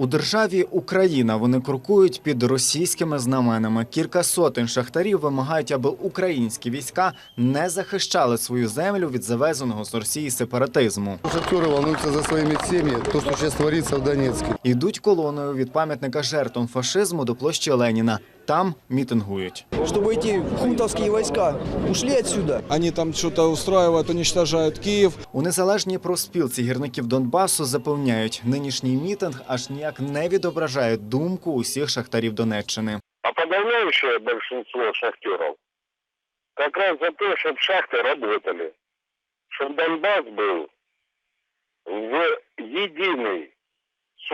У державі Україна вони крокують під російськими знаменами. Кілька сотень шахтарів вимагають, аби українські війська не захищали свою землю від завезеного з Росії сепаратизму. Шахтеры волнуются за своими семьи, то, что сейчас творится в Донецке. Йдуть колоною від пам'ятника жертвам фашизму до площі Леніна. Там мітингують. чтобы эти хунтовские войска ушли отсюда. Они там что-то устраивают, уничтожают Киев. У незалежній профспілці гірників Донбасу запевняють, нинішній мітинг аж ніяк не відображає думку усіх шахтарів Донеччини. А подавляющее большинство шахтеров как раз за то, чтобы шахты работали, чтобы Донбасс был в единый с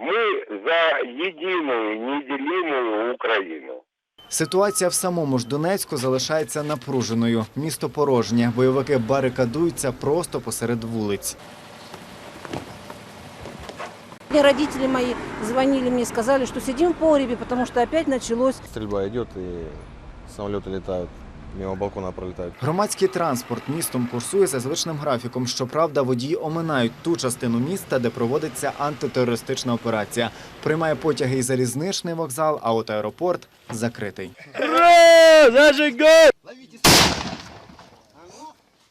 Мы за единую, неделимую Украину. Ситуація в самому ж Донецьку залишається напруженою. Місто порожнє. Бойовики барикадуються просто посеред вулиць. Родители мои звонили мне, сказали, что сидим в погребе, потому что опять началось. Стрельба идет и самолеты летают, мимо балкона пролетают. Громадський транспорт містом курсує за звичним графіком. Щоправда, водії оминають ту частину міста, де проводиться антитерористична операція. Приймає потяги і залізничний вокзал, а от аеропорт закритий.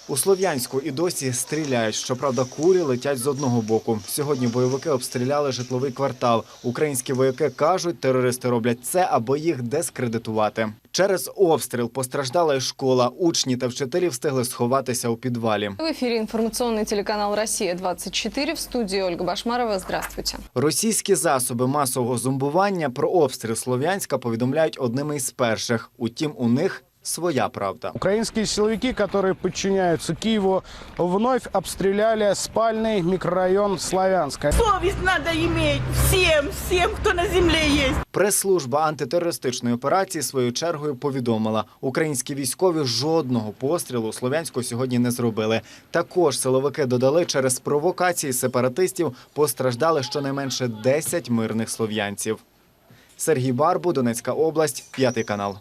У Слов'янську і досі стріляють. Щоправда, кулі летять з одного боку. Сьогодні бойовики обстріляли житловий квартал. Українські вояки кажуть, терористи роблять це, аби їх дискредитувати. Через обстріл постраждала й школа. Учні та вчителі встигли сховатися у підвалі. В ефірі інформаційний телеканал Росія 24 в студії Ольга Башмарова. Здравствуйте. Російські засоби масового зомбування про обстріл Слов'янська повідомляють одними із перших. Утім, у них своя правда. Украинские силовики, которые подчиняются Киеву, вновь обстреляли спальный микрорайон Славянска. Совесть надо иметь всем, всем, кто на земле есть. Прес-служба антитерористичної операції своєю чергою повідомила, українські військові жодного пострілу у Слов'янську сьогодні не зробили. Також силовики додали, через провокації сепаратистів постраждали щонайменше 10 мирних слов'янців. Сергій Барбу, Донецька область, п'ятий канал.